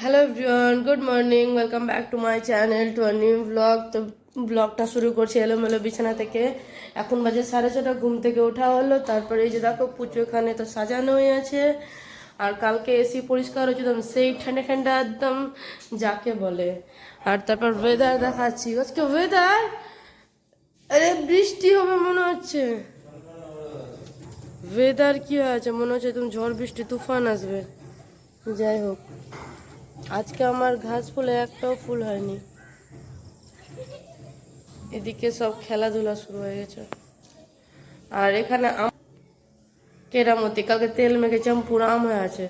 Hello everyone good morning welcome back to my channel to new blog তো ব্লগটা শুরু করছি এলোমেলো বিছানা থেকে। এখন বাজে সাড়ে ছটা, ঘুম থেকে ওঠা হলো। তারপরে এই যে দেখো পুজো এখানে তো সাজানো হয়ে আছে। আর কালকে এসি পরিষ্কার হয়েছে একদম সেই ঠান্ডা ঠান্ডা একদম যাকে বলে। আর তারপর ওয়েদার দেখাচ্ছি। আজকে ওয়েদার আরে বৃষ্টি হবে মনে হচ্ছে। ওয়েদার কি আছে? মনে হচ্ছে একদম ঝড় বৃষ্টি, তুফান আসবে। যাই হোক। আজকে আমার ঘাস ফুলে একটাও ফুল হয়নি। এদিকে সব খেলাধুলা শুরু হয়ে গেছে। আর এখানে আম কেরামতি, কালকে তেল মেখেছিলাম পুরো আম হয়ে আছে।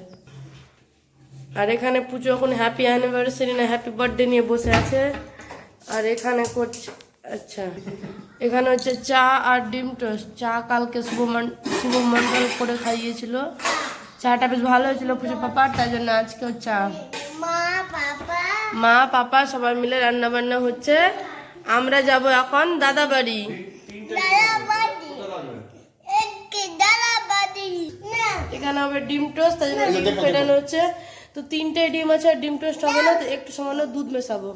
আর এখানে পুজো এখন হ্যাপি অ্যানিভার্সারি না হ্যাপি বার্থডে নিয়ে বসে আছে। আর এখানে করছে আচ্ছা। এখানে হচ্ছে চা আর ডিম টোস্ট চা কালকে শুভমন শুভমন্ডল করে খাইয়েছিল। চাটা বেশ ভালো হয়েছিল পুজো পাপার তাই জন্য আজকেও চা। মা পাপা। সবাই মিলে রান্না বান্না হচ্ছে। আমরা যাব এখন দাদা বাড়ি এখানে হবে ডিম টোস্ট তাই জন্য ডিম ফেটানো হচ্ছে। তো তিনটে ডিম আছে আর ডিম টোস্ট হবে না তো একটু সামান্য দুধ মেশাবো।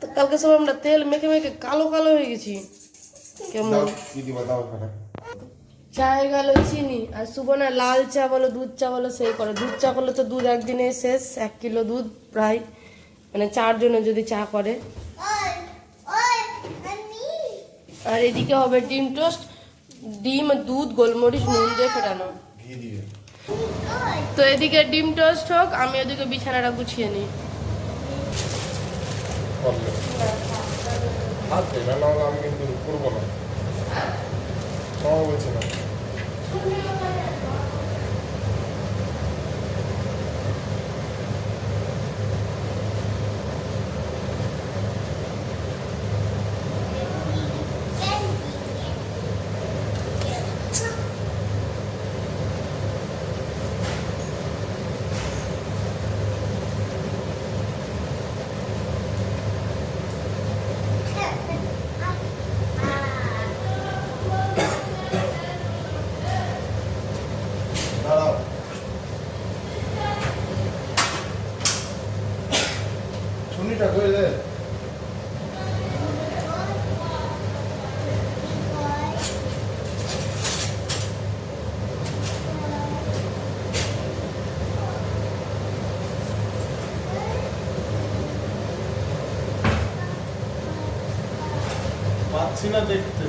তো কালকে সব আমরা তেল মেখে মেখে কালো কালো হয়ে গেছি। কেমন? দাও চায়ে গেল চিনি। আর সুবর্ণা লাল চা বলো দুধ চা বলো সেই করে। দুধ চা করলে তো দুধ একদিনে শেষ এক কিলো দুধ প্রায়। মানে চারজনে যদি চা করে। আর এদিকে হবে ডিম টোস্ট। ডিম দুধ গোলমরিচ নুন দিয়ে ফেটানো তো এদিকে ডিম টোস্ট হোক আমি ওদিকে বিছানাটা গুছিয়ে নিই। করলে না নাহলে আমি কিন্তু করব না। হয়েছে বলছে না। দাঁড়াও শুনিটা করে পাচ্ছি না দেখতে।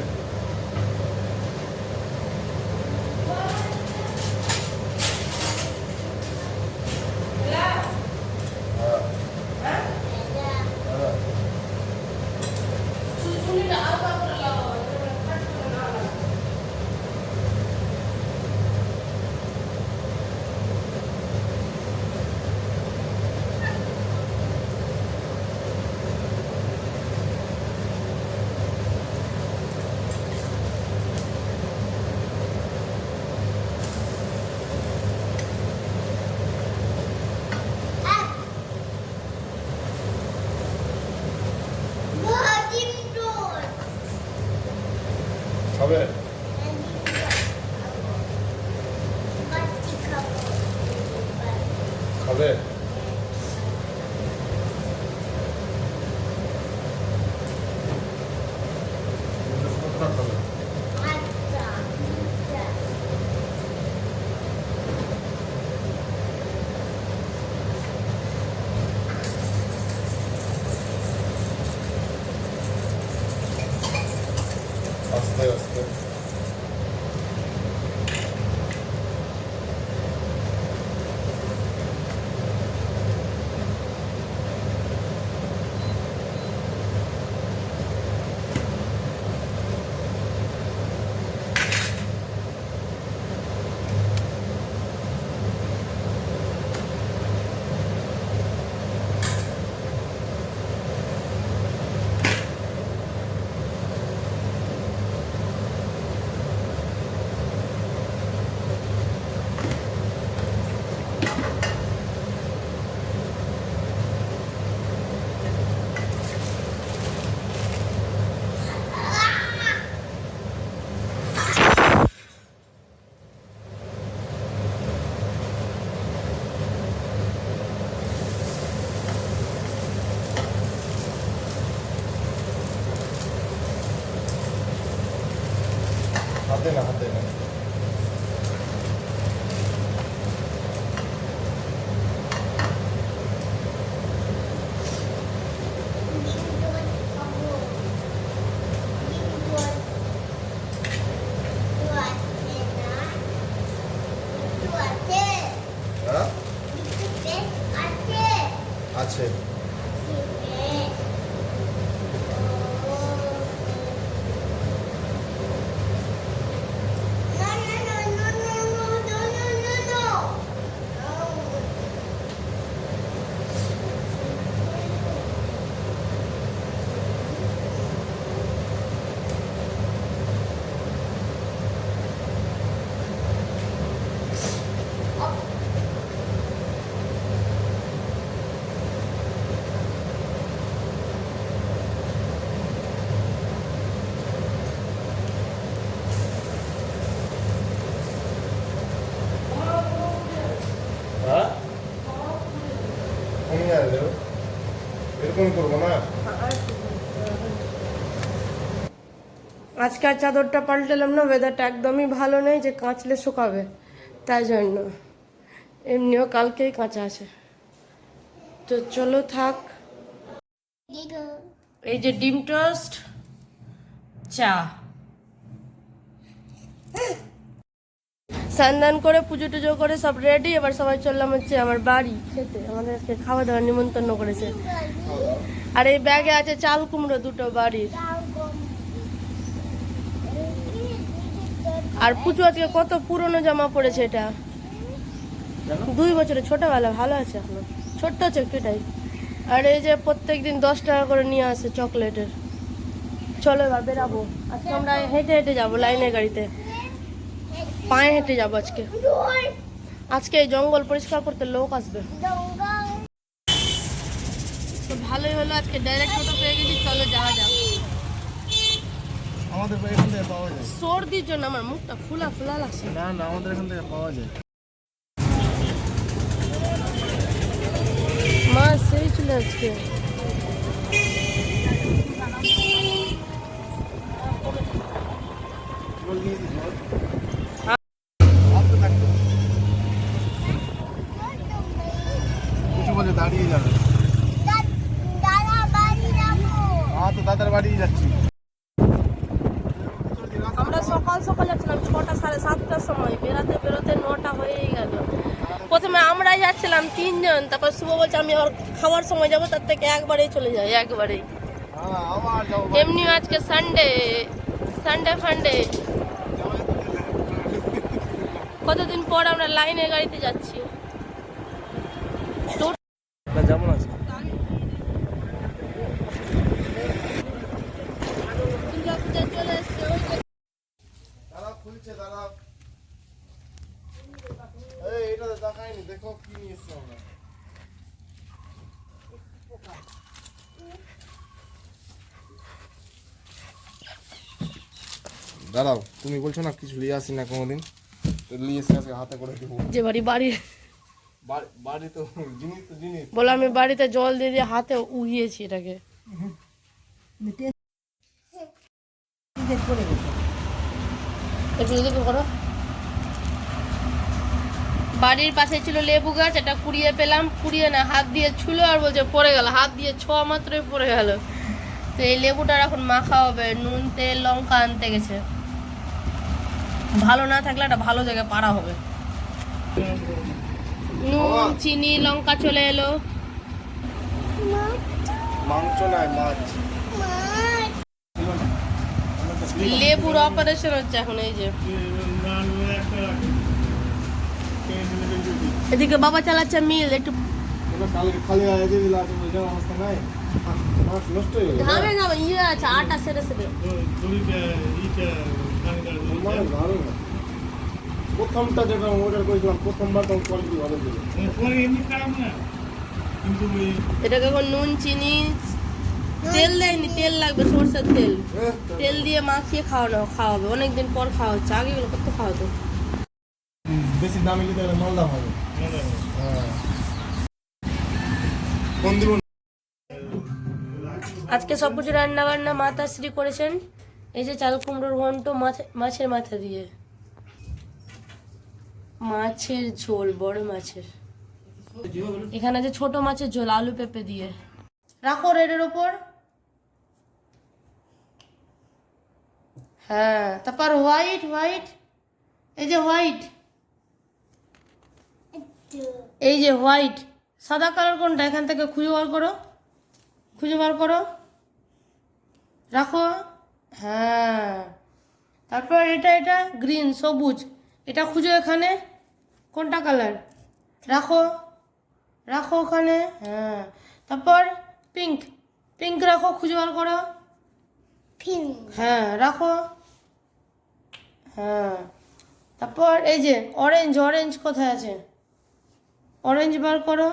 হবে হাতে না হাতে না হ্যাঁ আছে হ্যাঁ কমে যাবে দেখো এরকম করব না আজকে আর চাদরটা পাল্টালাম না ওয়েদারটা একদমই ভালো নেই যে কাঁচলে শুকাবে। তাই জন্য এমনিও কালকেই কাঁচা আছে। তো চলো থাক। এই যে ডিম টোস্ট, চা। স্নান করে, পুজো টুজো করে সব রেডি এবার সবাই চললাম হচ্ছে আমার বাড়ি খেতে। আমাদের আজকে খাওয়া দাওয়া নিমন্ত্রণ করেছে। আর এই ব্যাগে আছে চাল কুমড়ো দুটো বাড়ির। আর পুজো আজকে কত পুরনো জামা পড়েছে এটা? দুই বছরে ছোটবেলা ভালো আছে এখনও। ছোট্ট আছে একটু এটাই। আর এই যে প্রত্যেক দিন দশ টাকা করে নিয়ে আসে চকলেটের। চলো এবার বেরাবো। আজকে আমরা হেঁটে হেঁটে যাব লাইনের গাড়িতে। পায়ে হেঁটে যাব আজকে। আজকে এই জঙ্গল পরিষ্কার করতে লোক আসবে। তো ভালোই হলো আজকে ডাইরেক্ট টোটো পেয়ে গেছি। চলো যাওয়া যাক। আমাদের এখান থেকে পাওয়া যায়। সর্দির জন্য আমার মুখটা ফুলা ফুলা লাগছে। না না আমাদের এখান থেকে পাওয়া যায়। মা সেই ছিল আজকে কিছু বলে দাঁড়িয়ে যাবে হ্যাঁ তো দাদার বাড়ি যাচ্ছি আমরা সকাল যাচ্ছিলাম ছটা সাড়ে সাতটার সময়, বেরাতে বেরোতে নটা হয়েই গেল। প্রথমে আমরাই যাচ্ছিলাম তিনজন, তারপর শুভ বলছে, আমি আবার খাওয়ার সময় যাব, তার থেকে একবারেই চলে যাই, একবারেই। এমনি আজকে সানডে সানডে ফান্ডে কতদিন পর আমরা লাইনের গাড়িতে যাচ্ছি? যেমন আছে দুর্গা পূজা চলে এসছে ওই যে দাদা খুলছে দাদা এই এটা তো দেখায়নি দেখো কি নিয়ে এসছি আমরা দাঁড়াও তুমি বলছো না কিছু নিয়ে আসি না কোনোদিন? নিয়ে এসে আজকে হাতে করে দেবো। যে বাড়ি বাড়ির বাড়ি বাড়ি তো জিনিস তো জিনিস। বলে আমি বাড়িতে জল দিয়ে দিয়ে হাতে উগিয়েছি এটাকে। একটু এদিকে করো। বাড়ির পাশে ছিল লেবু গাছ এটা কুড়িয়ে পেলাম। কুড়িয়ে না হাত দিয়ে ছুলো আর বলছে পড়ে গেল। হাত দিয়ে ছ মাত্রই পড়ে গেল। তো এই লেবুটার এখন মাখা হবে। নুন তেল লঙ্কা আনতে গেছে। ভালো না থাকলে একটা ভালো জায়গায় পাড়া হবে। নুন চিনি লঙ্কা চলে এলো। মাংস নাই মাছ। লেবুর অপারেশন হচ্ছে এখন এই যে। এদিকে বাবা চালাচ্ছে মিল একটু খালি অবস্থা নাই। ইয়ে আছে আটা সেরে প্রথমটা যেটা অর্ডার করেছিলাম প্রথমবার তখন কোয়ালিটি ভালো ছিল এটাকে এখন নুন চিনি? তেল দেয়নি তেল লাগবে সরষের তেল। তেল দিয়ে মাখিয়ে খাওয়ানো খাওয়াবে। অনেকদিন পর খাওয়া হচ্ছে। আগে এগুলো করতে খাওয়াতো? বেশি দামি নিতে মালদা হবে? হ্যাঁ। আজকে সব কিছু রান্না বান্না মাতাশ্রী করেছেন। এই যে চাল কুমড়োর ঘন্ট মাছ, মাছের মাথা দিয়ে। মাছের ঝোল, বড় মাছের। এখানে আছে ছোট মাছের ঝোল, আলু পেঁপে দিয়ে। রাখো রেডের ওপর। হ্যাঁ তারপর হোয়াইট হোয়াইট। এই যে হোয়াইট। এই যে হোয়াইট। সাদা কালার কোনটা? এখান থেকে খুঁজে বার করো। খুঁজে বার করো। রাখো। হ্যাঁ। তারপর এটা এটা গ্রিন সবুজ। এটা খুঁজো এখানে। কোনটা কালার রাখো। রাখো ওখানে। হ্যাঁ। তারপর পিঙ্ক পিঙ্ক রাখো খুঁজে বার করো। পিঙ্ক হ্যাঁ রাখো। হ্যাঁ। তারপর এই যে অরেঞ্জ অরেঞ্জ কোথায় আছে? অরেঞ্জ বার করো।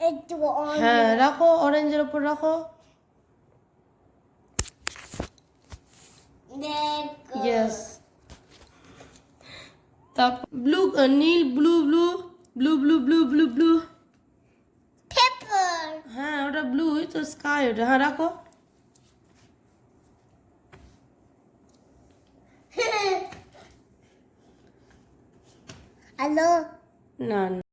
একটু হ্যাঁ রাখো অরেঞ্জের ওপর রাখো। দেখো ইয়েস তারপর ব্লু নীল blue blue blue blue blue blue blue paper হ্যাঁ ওটা ব্লু তো স্কাই ওটা হ্যাঁ রাখো হ্যালো না না